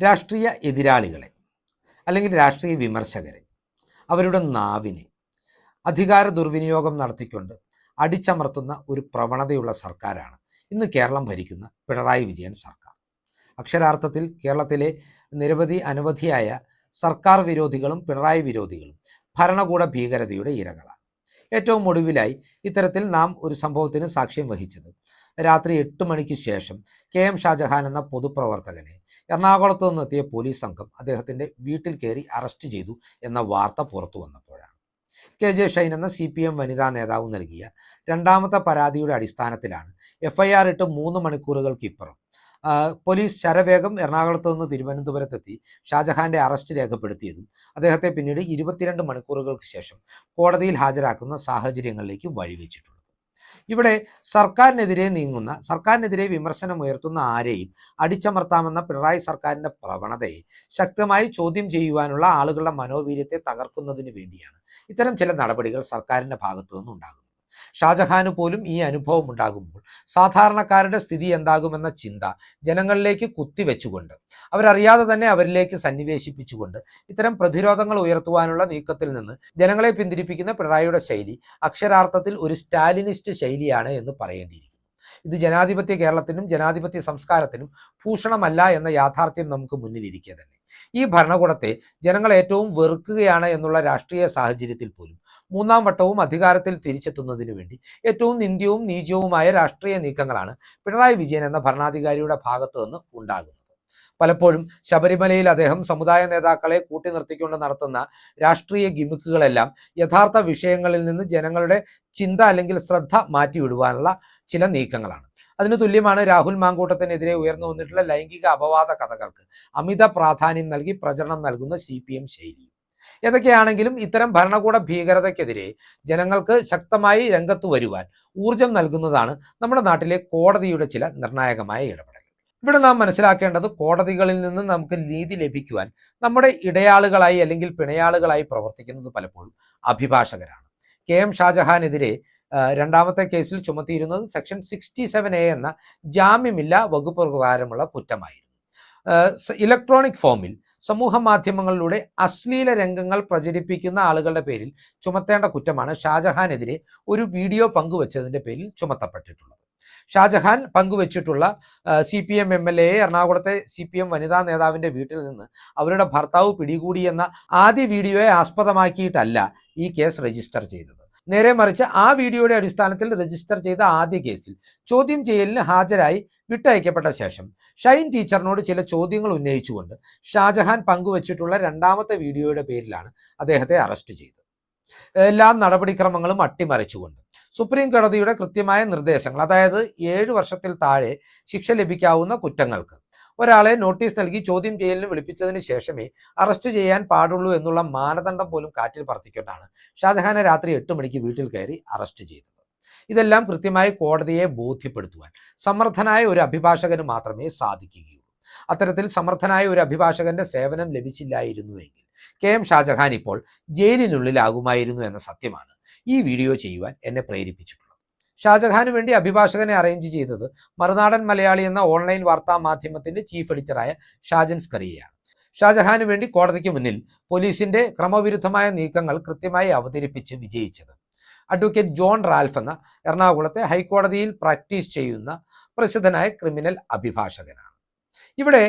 രാഷ്ട്രീയ എതിരാളികളെ അല്ലെങ്കിൽ രാഷ്ട്രീയ വിമർശകരെ അവരുടെ നാവിനെ അധികാര ദുർവിനിയോഗം നടത്തിക്കൊണ്ട് അടിച്ചമർത്തുന്ന ഒരു പ്രവണതയുള്ള സർക്കാരാണ് ഇന്ന് കേരളം ഭരിക്കുന്ന പിണറായി വിജയൻ സർക്കാർ. അക്ഷരാർത്ഥത്തിൽ കേരളത്തിലെ നിരവധി അനവധിയായ സർക്കാർ വിരോധികളും പിണറായി വിരോധികളും ഭരണകൂട ഭീകരതയുടെ ഇരകളാണ്. ഏറ്റവും ഒടുവിലായി ഇത്തരത്തിൽ നാം ഒരു സംഭവത്തിന് സാക്ഷ്യം വഹിച്ചത് രാത്രി എട്ട് മണിക്ക് ശേഷം കെ എം ഷാജഹാൻ എന്ന പൊതുപ്രവർത്തകനെ എറണാകുളത്ത് നിന്നെത്തിയ പോലീസ് സംഘം അദ്ദേഹത്തിന്റെ വീട്ടിൽ കയറി അറസ്റ്റ് ചെയ്തു എന്ന വാർത്ത പുറത്തു വന്നപ്പോഴാണ്. കെ ജെ ഷൈൻ എന്ന സി പി എം വനിതാ നേതാവ് നൽകിയ രണ്ടാമത്തെ പരാതിയുടെ അടിസ്ഥാനത്തിലാണ് എഫ്ഐആർ ഇട്ട് മൂന്ന് മണിക്കൂറുകൾക്കിപ്പുറം പോലീസ് ശരവേഗം എറണാകുളത്ത് നിന്ന് തിരുവനന്തപുരത്തെത്തി ഷാജഹാന്റെ അറസ്റ്റ് രേഖപ്പെടുത്തിയതും അദ്ദേഹത്തെ പിന്നീട് ഇരുപത്തിരണ്ട് മണിക്കൂറുകൾക്ക് ശേഷം കോടതിയിൽ ഹാജരാക്കുന്ന സാഹചര്യങ്ങളിലേക്ക് വഴിവെച്ചിട്ടുള്ളത് ഇവിടെ സർക്കാരിനെതിരെ നീങ്ങുന്ന സർക്കാരിനെതിരെ വിമർശനം ഉയർത്തുന്ന ആരെയും അടിച്ചമർത്താമെന്ന പിണറായി സർക്കാരിന്റെ പ്രവണതയെ ശക്തമായി ചോദ്യം ചെയ്യുവാനുള്ള ആളുകളുടെ മനോവീര്യത്തെ തകർക്കുന്നതിന് വേണ്ടിയാണ്. ഇത്തരം ചില നടപടികൾ സർക്കാരിന്റെ ഭാഗത്തു നിന്നുണ്ടാകുന്നത്. ഷാജഹാന് പോലും ഈ അനുഭവം ഉണ്ടാകുമ്പോൾ സാധാരണക്കാരുടെ സ്ഥിതി എന്താകുമെന്ന ചിന്ത ജനങ്ങളിലേക്ക് കുത്തിവെച്ചുകൊണ്ട് അവരറിയാതെ തന്നെ അവരിലേക്ക് സന്നിവേശിപ്പിച്ചുകൊണ്ട് ഇത്തരം പ്രതിരോധങ്ങൾ ഉയർത്തുവാനുള്ള നീക്കത്തിൽ നിന്ന് ജനങ്ങളെ പിന്തിരിപ്പിക്കുന്ന പിണറായിയുടെ ശൈലി അക്ഷരാർത്ഥത്തിൽ ഒരു സ്റ്റാലിനിസ്റ്റ് ശൈലിയാണ് എന്ന് പറയേണ്ടിയിരിക്കുന്നു. ഇത് ജനാധിപത്യ കേരളത്തിനും ജനാധിപത്യ സംസ്കാരത്തിനും ഭൂഷണമല്ല എന്ന യാഥാർത്ഥ്യം നമുക്ക് മുന്നിലിരിക്കെ തന്നെ. ഈ ഭരണകൂടത്തെ ജനങ്ങൾ ഏറ്റവും വെറുക്കുകയാണ് എന്നുള്ള രാഷ്ട്രീയ സാഹചര്യത്തിൽ പോലും മൂന്നാം വട്ടവും അധികാരത്തിൽ തിരിച്ചെത്തുന്നതിനു വേണ്ടി. ഏറ്റവും നിന്ദ്യവും നീചവുമായ രാഷ്ട്രീയ നീക്കങ്ങളാണ് പിണറായി വിജയൻ എന്ന ഭരണാധികാരിയുടെ ഭാഗത്തു നിന്ന് ഉണ്ടാകുന്നത്. പലപ്പോഴും ശബരിമലയിൽ അദ്ദേഹം സമുദായ നേതാക്കളെ കൂട്ടി നിർത്തിക്കൊണ്ട് നടത്തുന്ന രാഷ്ട്രീയ ഗിമിക്കുകളെല്ലാം യഥാർത്ഥ വിഷയങ്ങളിൽ നിന്ന് ജനങ്ങളുടെ ചിന്ത അല്ലെങ്കിൽ ശ്രദ്ധ മാറ്റിവിടുവാനുള്ള ചില നീക്കങ്ങളാണ്. അതിന് തുല്യമാണ് രാഹുൽ മാങ്കൂട്ടത്തിനെതിരെ ഉയർന്നു വന്നിട്ടുള്ള ലൈംഗിക അപവാദ കഥകൾക്ക് അമിത പ്രാധാന്യം നൽകി പ്രചരണം നൽകുന്ന സി ശൈലി ഏതൊക്കെയാണെങ്കിലും ഇത്തരം ഭരണകൂട ഭീകരതയ്ക്കെതിരെ ജനങ്ങൾക്ക് ശക്തമായി രംഗത്ത് വരുവാൻ ഊർജം നൽകുന്നതാണ് നമ്മുടെ നാട്ടിലെ കോടതിയുടെ ചില നിർണായകമായ ഇടപെടൽ ഇവിടെ നാം മനസ്സിലാക്കേണ്ടത് കോടതികളിൽ നിന്ന് നമുക്ക് നീതി ലഭിക്കുവാൻ നമ്മുടെ ഇടയാളുകളായി അല്ലെങ്കിൽ പിണയാളുകളായി പ്രവർത്തിക്കുന്നത് പലപ്പോഴും അഭിഭാഷകരാണ്. കെ എം ഷാജഹാനെതിരെ രണ്ടാമത്തെ കേസിൽ ചുമത്തിയിരുന്നത് സെക്ഷൻ സിക്സ്റ്റി സെവൻ എ എന്ന ജാമ്യമില്ലാ വകുപ്പ് പ്രകാരമുള്ള കുറ്റമായിരുന്നു. ഇലക്ട്രോണിക് ഫോമിൽ സമൂഹ മാധ്യമങ്ങളിലൂടെ അശ്ലീല രംഗങ്ങൾ പ്രചരിപ്പിക്കുന്ന ആളുകളുടെ പേരിൽ ചുമത്തേണ്ട കുറ്റമാണ് ഷാജഹാനെതിരെ ഒരു വീഡിയോ പങ്കുവച്ചതിന്റെ പേരിൽ ചുമത്തപ്പെട്ടിട്ടുള്ളത്. Shah Jahan പങ്കുവച്ചിട്ടുള്ള C P M M L A എറണാകുളത്തെ സി പി എം വനിതാ നേതാവിന്റെ വീട്ടിൽ നിന്ന് അവരുടെ ഭർത്താവ് പിടികൂടിയെന്ന ആദ്യ വീഡിയോയെ ആസ്പദമാക്കിയിട്ടല്ല ഈ കേസ് രജിസ്റ്റർ ചെയ്തത്. നേരെ മറിച്ച് ആ വീഡിയോയുടെ അടിസ്ഥാനത്തിൽ രജിസ്റ്റർ ചെയ്ത ആദ്യ കേസിൽ ചോദ്യം ചെയ്യലിന് ഹാജരായി വിട്ടയക്കപ്പെട്ട ശേഷം ഷൈൻ ടീച്ചറിനോട് ചില ചോദ്യങ്ങൾ ഉന്നയിച്ചുകൊണ്ട് ഷാജഹാൻ പങ്കുവച്ചിട്ടുള്ള രണ്ടാമത്തെ വീഡിയോയുടെ പേരിലാണ് അദ്ദേഹത്തെ അറസ്റ്റ് ചെയ്തത്. എല്ലാ നടപടിക്രമങ്ങളും അട്ടിമറിച്ചുകൊണ്ട് സുപ്രീം കോടതിയുടെ കൃത്യമായ നിർദ്ദേശങ്ങൾ അതായത് ഏഴ് വർഷത്തിൽ താഴെ ശിക്ഷ ലഭിക്കാവുന്ന കുറ്റങ്ങൾക്ക് ഒരാളെ നോട്ടീസ് നൽകി ചോദ്യം ചെയ്യലിന് വിളിപ്പിച്ചതിന് ശേഷമേ അറസ്റ്റ് ചെയ്യാൻ പാടുള്ളൂ എന്നുള്ള മാനദണ്ഡം പോലും കാറ്റിൽ പറത്തിക്കൊണ്ടാണ് ഷാജഹാനെ രാത്രി എട്ട് മണിക്ക് വീട്ടിൽ കയറി അറസ്റ്റ് ചെയ്തത്. ഇതെല്ലാം കൃത്യമായി കോടതിയെ ബോധ്യപ്പെടുത്തുവാൻ സമർത്ഥനായ ഒരു അഭിഭാഷകന് മാത്രമേ സാധിക്കുകയുള്ളൂ. അത്തരത്തിൽ സമർത്ഥനായ ഒരു അഭിഭാഷകന്റെ സേവനം ലഭിച്ചില്ലായിരുന്നുവെങ്കിൽ കെ എം ഷാജഹാൻ ഇപ്പോൾ ജയിലിനുള്ളിലാകുമായിരുന്നു എന്ന സത്യമാണ്. ഈ വീഡിയോ ചെയ്യുവാൻ എന്നെ പ്രേരിപ്പിച്ചിട്ടുള്ളത് ഷാജഹാന് വേണ്ടി അഭിഭാഷകനെ അറേഞ്ച് ചെയ്തത് മറുനാടൻ മലയാളി എന്ന ഓൺലൈൻ വാർത്താ മാധ്യമത്തിന്റെ ചീഫ് എഡിറ്ററായ ഷാജൻ സ്കറിയയാണ്. ഷാജഹാന് വേണ്ടി കോടതിക്ക് മുന്നിൽ പോലീസിന്റെ ക്രമവിരുദ്ധമായ നീക്കങ്ങൾ കൃത്യമായി അവതരിപ്പിച്ച് വിജയിച്ചത്. അഡ്വക്കേറ്റ് ജോൺ റാൽഫ് എന്ന എറണാകുളത്തെ ഹൈക്കോടതിയിൽ പ്രാക്ടീസ് ചെയ്യുന്ന പ്രസിദ്ധനായ ക്രിമിനൽ അഭിഭാഷകനാണ്. ഇവിടെ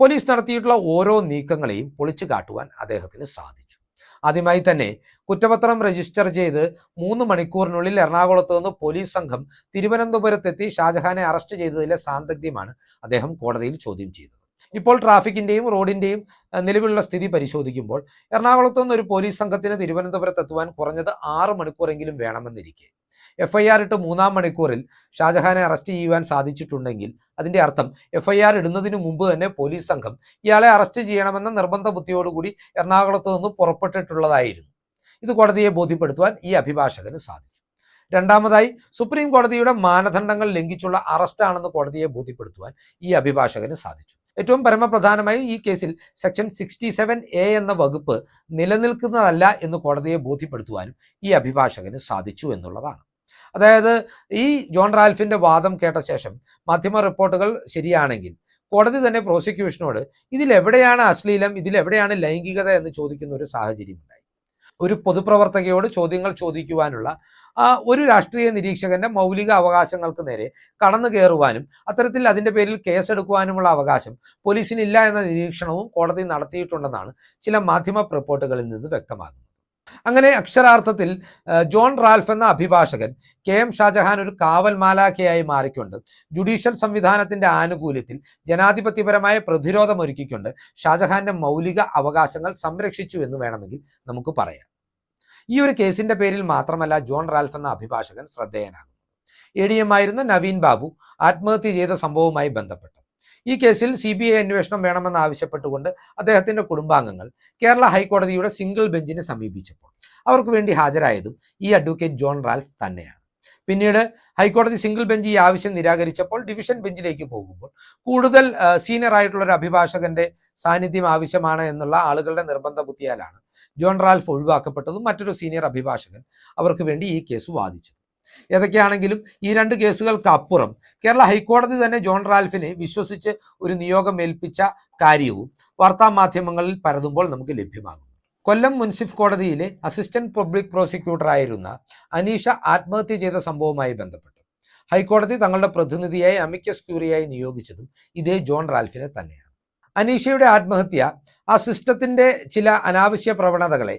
പോലീസ് നടത്തിയിട്ടുള്ള ഓരോ നീക്കങ്ങളെയും പൊളിച്ചു കാട്ടുവാൻ അദ്ദേഹത്തിന് സാധിച്ചു. ആദ്യമായി തന്നെ കുറ്റപത്രം രജിസ്റ്റർ ചെയ്ത് മൂന്ന് മണിക്കൂറിനുള്ളിൽ എറണാകുളത്ത് നിന്ന് പോലീസ് സംഘം തിരുവനന്തപുരത്തെത്തി ഷാജഹാനെ അറസ്റ്റ് ചെയ്തതിലെ സാന്തഗ്ധ്യമാണ് അദ്ദേഹം കോടതിയിൽ ചോദ്യം ചെയ്തത്. ഇപ്പോൾ ട്രാഫിക്കിന്റെയും റോഡിന്റെയും നിലവിലുള്ള സ്ഥിതി പരിശോധിക്കുമ്പോൾ എറണാകുളത്ത് നിന്ന് ഒരു പോലീസ് സംഘത്തിന് തിരുവനന്തപുരത്ത് എത്തുവാൻ കുറഞ്ഞത് ആറ് മണിക്കൂറെങ്കിലും വേണമെന്നിരിക്കെ. എഫ് ഐ ആർ ഇട്ട് മൂന്നാം മണിക്കൂറിൽ ഷാജഹാനെ അറസ്റ്റ് ചെയ്യുവാൻ സാധിച്ചിട്ടുണ്ടെങ്കിൽ അതിന്റെ അർത്ഥം എഫ് ഐ ആർ ഇടുന്നതിന് മുമ്പ് തന്നെ പോലീസ് സംഘം ഇയാളെ അറസ്റ്റ് ചെയ്യണമെന്ന നിർബന്ധ ബുദ്ധിയോടുകൂടി എറണാകുളത്ത് നിന്ന് പുറപ്പെട്ടിട്ടുള്ളതായിരുന്നു. ഇത് കോടതിയെ ബോധ്യപ്പെടുത്തുവാൻ ഈ അഭിഭാഷകന് സാധിച്ചു. രണ്ടാമതായി സുപ്രീം കോടതിയുടെ മാനദണ്ഡങ്ങൾ ലംഘിച്ചുള്ള അറസ്റ്റാണെന്ന് കോടതിയെ ബോധ്യപ്പെടുത്തുവാൻ ഈ അഭിഭാഷകന് സാധിച്ചു. ഏറ്റവും പരമപ്രധാനമായി ഈ കേസിൽ സെക്ഷൻ സിക്സ്റ്റി സെവൻ എ എന്ന വകുപ്പ് നിലനിൽക്കുന്നതല്ല എന്ന് കോടതിയെ ബോധ്യപ്പെടുത്തുവാനും ഈ അഭിഭാഷകന് സാധിച്ചു എന്നുള്ളതാണ്. അതായത് ഈ ജോൺ റാൽഫിന്റെ വാദം കേട്ട ശേഷം മാധ്യമ റിപ്പോർട്ടുകൾ ശരിയാണെങ്കിൽ കോടതി തന്നെ പ്രോസിക്യൂഷനോട് ഇതിലെവിടെയാണ് അശ്ലീലം ഇതിലെവിടെയാണ് ലൈംഗികത എന്ന് ചോദിക്കുന്ന ഒരു സാഹചര്യം ഒരു പൊതുപ്രവർത്തകയോട് ചോദ്യങ്ങൾ ചോദിക്കുവാനുള്ള ഒരു രാഷ്ട്രീയ നിരീക്ഷകന്റെ മൗലിക അവകാശങ്ങൾക്ക് നേരെ കടന്നു കയറുവാനും അത്തരത്തിൽ അതിന്റെ പേരിൽ കേസെടുക്കുവാനുമുള്ള അവകാശം പോലീസിനില്ല എന്ന നിരീക്ഷണവും കോടതി നടത്തിയിട്ടുണ്ടെന്നാണ് ചില മാധ്യമ റിപ്പോർട്ടുകളിൽ നിന്ന് വ്യക്തമാകുന്നത്. അങ്ങനെ അക്ഷരാർത്ഥത്തിൽ ജോൺ റാൽഫ് എന്ന അഭിഭാഷകൻ കെ എം ഷാജഹാൻ ഒരു കാവൽ മാലാഖയായി മാറിക്കൊണ്ട് ജുഡീഷ്യൽ സംവിധാനത്തിന്റെ ആനുകൂല്യത്തിൽ ജനാധിപത്യപരമായ പ്രതിരോധമൊരുക്കിക്കൊണ്ട് ഷാജഹാന്റെ മൗലിക അവകാശങ്ങൾ സംരക്ഷിച്ചു എന്ന് വേണമെങ്കിൽ നമുക്ക് പറയാം. ഈ ഒരു കേസിന്റെ പേരിൽ മാത്രമല്ല ജോൺ റാൽഫ് എന്ന അഭിഭാഷകൻ ശ്രദ്ധേയനാകുന്നത്. എ ഡി എം ആയിരുന്ന നവീൻ ബാബു ആത്മഹത്യ ചെയ്ത സംഭവവുമായി ബന്ധപ്പെട്ട് ഈ കേസിൽ സി ബി ഐ അന്വേഷണം വേണമെന്ന് ആവശ്യപ്പെട്ടുകൊണ്ട് അദ്ദേഹത്തിന്റെ കുടുംബാംഗങ്ങൾ കേരള ഹൈക്കോടതിയുടെ സിംഗിൾ ബെഞ്ചിനെ സമീപിച്ചപ്പോൾ അവർക്ക് വേണ്ടി ഹാജരായതും ഈ അഡ്വക്കേറ്റ് ജോൺ റാൽഫ് തന്നെയാണ്. പിന്നീട് ഹൈക്കോടതി സിംഗിൾ ബെഞ്ച് ഈ ആവശ്യം നിരാകരിച്ചപ്പോൾ ഡിവിഷൻ ബെഞ്ചിലേക്ക് പോകുമ്പോൾ കൂടുതൽ സീനിയർ ആയിട്ടുള്ള ഒരു അഭിഭാഷകന്റെ സാന്നിധ്യം ആവശ്യമാണ് എന്നുള്ള ആളുകളുടെ നിർബന്ധ ബുദ്ധിയാലാണ് ജോൺ റാൽഫ് ഒഴിവാക്കപ്പെട്ടതും മറ്റൊരു സീനിയർ അഭിഭാഷകൻ അവർക്ക് വേണ്ടി ഈ കേസ് വാദിച്ചത്. ഏതൊക്കെയാണെങ്കിലും ഈ രണ്ട് കേസുകൾക്ക് അപ്പുറം കേരള ഹൈക്കോടതി തന്നെ ജോൺ റാൽഫിനെ വിശ്വസിച്ച് ഒരു നിയോഗം ഏൽപ്പിച്ച കാര്യവും വാർത്താ മാധ്യമങ്ങളിൽ പരതുമ്പോൾ നമുക്ക് ലഭ്യമാകും. കൊല്ലം മുൻസിഫ് കോടതിയിലെ അസിസ്റ്റന്റ് പബ്ലിക് പ്രോസിക്യൂട്ടറായിരുന്ന അനീഷ ആത്മഹത്യ ചെയ്ത സംഭവവുമായി ബന്ധപ്പെട്ട് ഹൈക്കോടതി തങ്ങളുടെ പ്രതിനിധിയായി അമിക്കസ് ക്യൂറിയായി നിയോഗിച്ചതും ഇതേ ജോൺ റാൽഫിനെ തന്നെയാണ്. അനീഷയുടെ ആത്മഹത്യ ആ സിസ്റ്റത്തിന്റെ ചില അനാവശ്യ പ്രവണതകളെ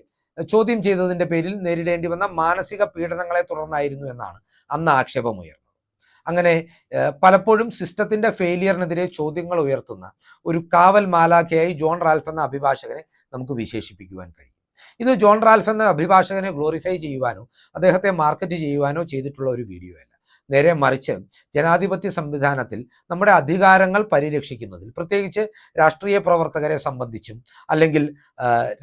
ചോദ്യം ചെയ്തതിന്റെ പേരിൽ നേരിടേണ്ടി വന്ന മാനസിക പീഡനങ്ങളെ തുടർന്നായിരുന്നു എന്നാണ് അന്ന് ആക്ഷേപമുയർന്നത്. അങ്ങനെ പലപ്പോഴും സിസ്റ്റത്തിന്റെ ഫെയിലിയറിനെതിരെ ചോദ്യങ്ങൾ ഉയർത്തുന്ന ഒരു കാവൽ മാലാഖയായി ജോൺ റാൽഫ് എന്ന അഭിഭാഷകനെ നമുക്ക് വിശേഷിപ്പിക്കുവാൻ കഴിയും. ഇത് ജോൺ റാൽഫ് എന്ന അഭിഭാഷകനെ ഗ്ലോറിഫൈ ചെയ്യുവാനോ അദ്ദേഹത്തെ മാർക്കറ്റ് ചെയ്യുവാനോ ചെയ്തിട്ടുള്ള ഒരു വീഡിയോ അല്ല നേരെ മറിച്ച് ജനാധിപത്യ സംവിധാനത്തിൽ നമ്മുടെ അധികാരങ്ങൾ പരിരക്ഷിക്കുന്നതിൽ പ്രത്യേകിച്ച് രാഷ്ട്രീയ പ്രവർത്തകരെ സംബന്ധിച്ചും അല്ലെങ്കിൽ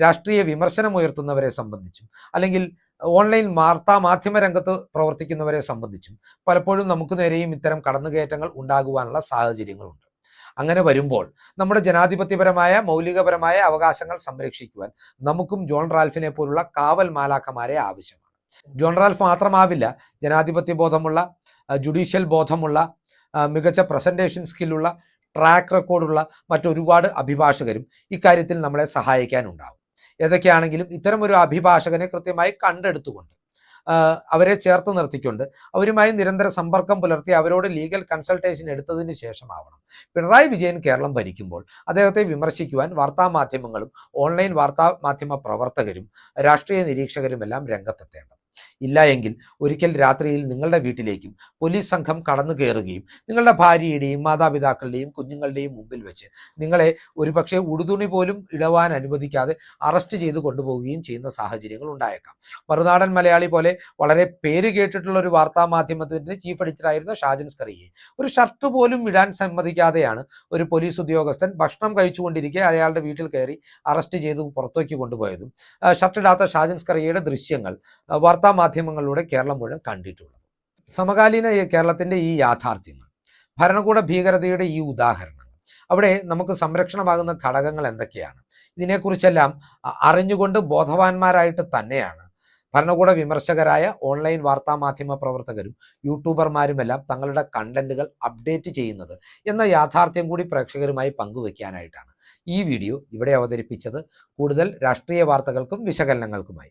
രാഷ്ട്രീയ വിമർശനം ഉയർത്തുന്നവരെ സംബന്ധിച്ചും അല്ലെങ്കിൽ ഓൺലൈൻ വാർത്താ മാധ്യമ രംഗത്ത് പ്രവർത്തിക്കുന്നവരെ സംബന്ധിച്ചും പലപ്പോഴും നമുക്ക് നേരെയും ഇത്തരം കടന്നുകയറ്റങ്ങൾ ഉണ്ടാകുവാനുള്ള സാഹചര്യങ്ങളുണ്ട്. അങ്ങനെ വരുമ്പോൾ നമ്മുടെ ജനാധിപത്യപരമായ മൗലികപരമായ അവകാശങ്ങൾ സംരക്ഷിക്കുവാൻ നമുക്കും ജോൺ റാൽഫിനെ പോലുള്ള കാവൽ മാലാക്കമാരെ ആവശ്യമാണ്. ജോൺ റാൽഫ് മാത്രമാവില്ല ജനാധിപത്യ ബോധമുള്ള ആ, ജുഡീഷ്യൽ ബോധമുള്ള മികച്ച പ്രസന്റേഷൻ സ്കില്ലുള്ള ട്രാക്ക് റെക്കോർഡുള്ള മറ്റൊരുപാട് അഭിഭാഷകരും ഇക്കാര്യത്തിൽ നമ്മളെ സഹായിക്കാനുണ്ടാവും. ഏതൊക്കെയാണെങ്കിലും ഇത്തരം ഒരു അഭിഭാഷകനെ കൃത്യമായി കണ്ടെടുത്തുകൊണ്ട് അവരെ ചേർത്ത് നിർത്തിക്കൊണ്ട് അവരുമായി നിരന്തര സമ്പർക്കം പുലർത്തി അവരോട് ലീഗൽ കൺസൾട്ടേഷൻ എടുത്തതിന് ശേഷമാവണം. പിണറായി വിജയൻ കേരളം ഭരിക്കുമ്പോൾ അദ്ദേഹത്തെ വിമർശിക്കുവാൻ വാർത്താ മാധ്യമങ്ങളും ഓൺലൈൻ വാർത്താ മാധ്യമ പ്രവർത്തകരും രാഷ്ട്രീയ നിരീക്ഷകരുമെല്ലാം രംഗത്തെത്തേണ്ടത്. ഇല്ല എങ്കിൽ ഒരിക്കൽ രാത്രിയിൽ നിങ്ങളുടെ വീട്ടിലേക്കും പോലീസ് സംഘം കടന്നു കയറുകയും നിങ്ങളുടെ ഭാര്യയുടെയും മാതാപിതാക്കളുടെയും കുഞ്ഞുങ്ങളുടെയും മുമ്പിൽ വെച്ച് നിങ്ങളെ ഒരുപക്ഷെ ഉടുതുണി പോലും ഇടവാൻ അനുവദിക്കാതെ അറസ്റ്റ് ചെയ്ത് കൊണ്ടുപോവുകയും ചെയ്യുന്ന സാഹചര്യങ്ങൾ ഉണ്ടായേക്കാം. മറുനാടൻ മലയാളി പോലെ വളരെ പേര് കേട്ടിട്ടുള്ള ഒരു വാർത്താ മാധ്യമത്തിന്റെ ചീഫ് എഡിറ്ററായിരുന്ന ഷാജൻ സ്കറിയെ ഒരു ഷർട്ട് പോലും ഇടാൻ സമ്മതിക്കാതെയാണ് ഒരു പോലീസ് ഉദ്യോഗസ്ഥൻ ഭക്ഷണം കഴിച്ചുകൊണ്ടിരിക്കെ അയാളുടെ വീട്ടിൽ കയറി അറസ്റ്റ് ചെയ്ത് പുറത്തേക്ക് കൊണ്ടുപോയതും ഷർട്ട് ഇടാത്ത ഷാജൻ സ്കറിയയുടെ ദൃശ്യങ്ങൾ വാർത്താ മാധ്യമങ്ങളിലൂടെ കേരളം മുഴുവൻ കണ്ടിട്ടുള്ളത്. സമകാലീന കേരളത്തിന്റെ ഈ യാഥാർത്ഥ്യങ്ങൾ ഭരണകൂട ഭീകരതയുടെ ഈ ഉദാഹരണങ്ങൾ അവിടെ നമുക്ക് സംരക്ഷണമാകുന്ന ഘടകങ്ങൾ എന്തൊക്കെയാണ്? ഇതിനെക്കുറിച്ചെല്ലാം അറിഞ്ഞുകൊണ്ട് ബോധവാന്മാരായിട്ട് തന്നെയാണ് ഭരണകൂട വിമർശകരായ ഓൺലൈൻ വാർത്താ മാധ്യമ പ്രവർത്തകരും യൂട്യൂബർമാരുമെല്ലാം തങ്ങളുടെ കണ്ടന്റുകൾ അപ്ഡേറ്റ് ചെയ്യുന്നത് എന്ന യാഥാർത്ഥ്യം കൂടി പ്രേക്ഷകരുമായി പങ്കുവെക്കാനായിട്ടാണ് ഈ വീഡിയോ ഇവിടെ അവതരിപ്പിച്ചത്. കൂടുതൽ രാഷ്ട്രീയ വാർത്തകൾക്കും വിശകലനങ്ങൾക്കുമായി